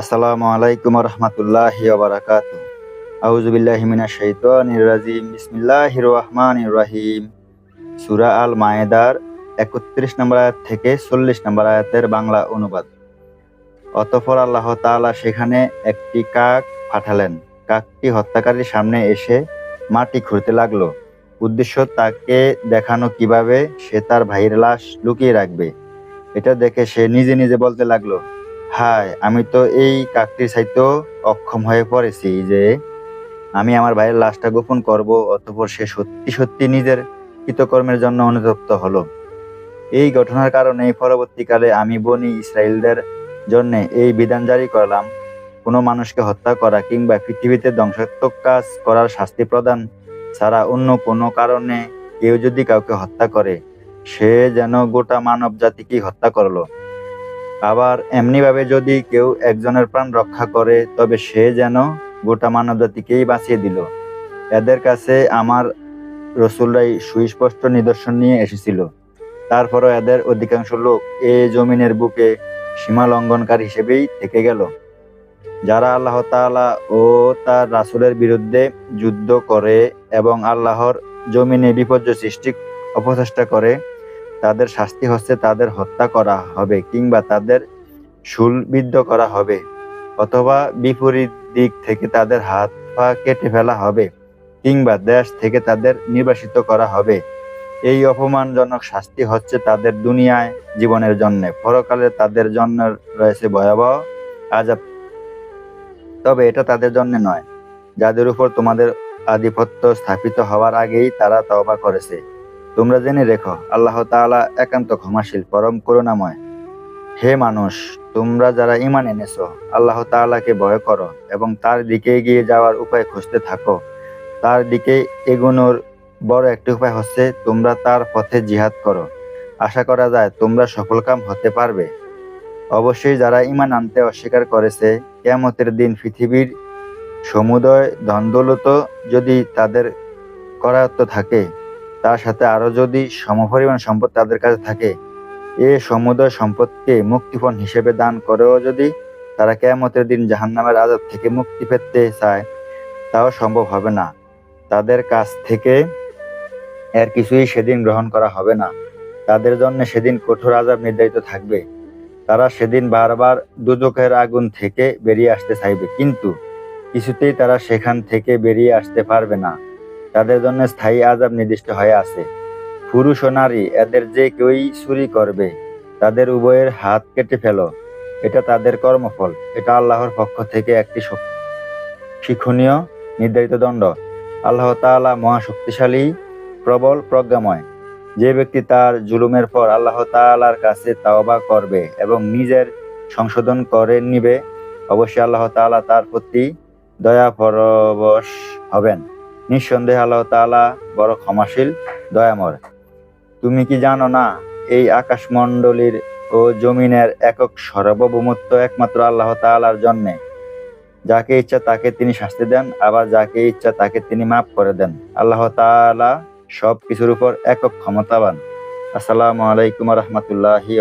আসসালামু আলাইকুম রহমতুল্লাহ বারাকাত আউজুবিল্লাহি মিনাশ শাইতানির রাজিম। বিসমিল্লাহির রহমানির রহিম। সূরা আল মায়েদার একত্রিশ নম্বর আয়াত থেকে চল্লিশ নম্বর আয়াতের বাংলা অনুবাদ। অতঃপর আল্লাহ তাআলা সেখানে একটি কাক পাঠালেন। কাকটি হত্যাকারীর সামনে এসে মাটি খুঁড়তে লাগল। উদ্দেশ্য তাকে দেখানো কীভাবে সে তার ভাইয়ের লাশ লুকিয়ে রাখবে। এটা দেখে সে নিজে নিজে বলতে লাগল হায়, আমি তো এই কাকটির চাইতেও অক্ষম হয়ে পড়েছি যে আমি আমার ভাইয়ের লাশটা গোপন করব অতঃপর সে সত্যি সত্যি নিজের কৃতকর্মের জন্য অনুতপ্ত হলো। এই ঘটনার কারণে পরবর্তীকালে আমি বনি ইসরায়েলদের জন্য এই বিধান জারি করলাম, কোনো মানুষকে হত্যা করা কিংবা পৃথিবীতে ধ্বংসাত্মক কাজ করার শাস্তি প্রদান ছাড়া অন্য কোনো কারণে কেউ যদি কাউকে হত্যা করে, সে যেন গোটা মানব জাতিকেই হত্যা করল। আবার এমনিভাবে যদি কেউ একজনের প্রাণ রক্ষা করে, তবে সে যেন গোটা মানব জাতিকেই বাঁচিয়ে দিল। এদের কাছে আমার রসুলরাই সুস্পষ্ট নিদর্শন নিয়ে এসেছিল। তারপরও এদের অধিকাংশ লোক এ জমিনের বুকে সীমা লঙ্ঘনকারী হিসেবেই থেকে গেল। যারা আল্লাহ তাআলা ও তার রাসূলের বিরুদ্ধে যুদ্ধ করে এবং আল্লাহর জমিনে বিপর্যয় সৃষ্টি অপচেষ্টা করে তাদের শাস্তি হচ্ছে তাদের হত্যা করা হবে কিংবা তাদের শুলবিদ্ধ করা হবে অথবা বিপরীত দিক থেকে তাদের হাত পা কেটে ফেলা হবে কিংবা দেশ থেকে তাদের নির্বাসিত করা হবে। এই অপমানজনক শাস্তি হচ্ছে তাদের দুনিয়ায় জীবনের জন্য। পরকালে তাদের জন্য রয়েছে ভয়াবহ আজাব তবে এটা তাদের জন্য নয়। যাদের উপর তোমাদের আধিপত্য স্থাপিত হওয়ার আগেই তারা তওবা করেছে। তোমরা জেনে রেখো, আল্লাহ তাআলা একান্ত ক্ষমাশীল, পরম করুণাময়। হে মানুষ, তোমরা যারা ইমান এনেছো, আল্লাহ তাআলাকে ভয় করো এবং তার দিকে এগিয়ে যাওয়ার উপায় খুঁজতে থাকো। তার দিকে এগোনোর বড় একটি উপায় হচ্ছে, তোমরা তার পথে জিহাদ করো। আশা করা যায়, তোমরা সফলকাম হতে পারবে। অবশ্যই যারা ইমান আনতে অস্বীকার করেছে, কেয়ামতের দিন পৃথিবীর সমুদয় ধনদৌলত যদি তাদের করায়ত্ত থাকে তার সাথে আরও যদি সমপরিমাণ সম্পদ তাদের কাছে থাকে, এ সমুদয় সম্পদকে মুক্তিপণ হিসেবে দান করেও যদি তারা কেয়ামতের দিন জাহান্নামের আজাদ থেকে মুক্তি পেতে চায়, তাও সম্ভব হবে না। তাদের কাছ থেকে এর কিছুই সেদিন গ্রহণ করা হবে না। তাদের জন্য সেদিন কঠোর আজাব নির্ধারিত থাকবে। তারা সেদিন বারবার দুদকের আগুন থেকে বেরিয়ে আসতে চাইবে, কিন্তু কিছুতেই তারা সেখান থেকে বেরিয়ে আসতে পারবে না। তাদের জন্য স্থায়ী আজাব নির্দিষ্ট হয়ে আছে। পুরুষ ও নারী, এদের যে কেউই চুরি করবে, তাদের উভয়ের হাত কেটে ফেলো। এটা তাদের কর্মফল। এটা আল্লাহর পক্ষ থেকে একটি শিক্ষণীয়, নির্ধারিত দণ্ড। আল্লাহ তাআলা মহাশক্তিশালী, প্রবল, প্রজ্ঞাময়। যে ব্যক্তি তার জুলুমের পর আল্লাহ তাআলার কাছে তাওবা করবে এবং নিজের সংশোধন করে নিবে, অবশ্যই আল্লাহ তাআলা তার প্রতি দয়া পরবশ হবেন। নিঃসন্দেহে আল্লাহ তাআলা বড় ক্ষমাশীল, দয়াময়। তুমি কি জানো না, এই আকাশমণ্ডলীর ও জমিনের একক সর্বভৌমত্ব একমাত্র আল্লাহ তাআলার জন্যে। যাকে ইচ্ছা তাকে তিনি শাস্তি দেন, আবার যাকে ইচ্ছা তাকে তিনি মাফ করে দেন। আল্লাহ তাআলা সব কিছুর উপর একক ক্ষমতাবান। আসসালামু আলাইকুম রহমতুল্লাহি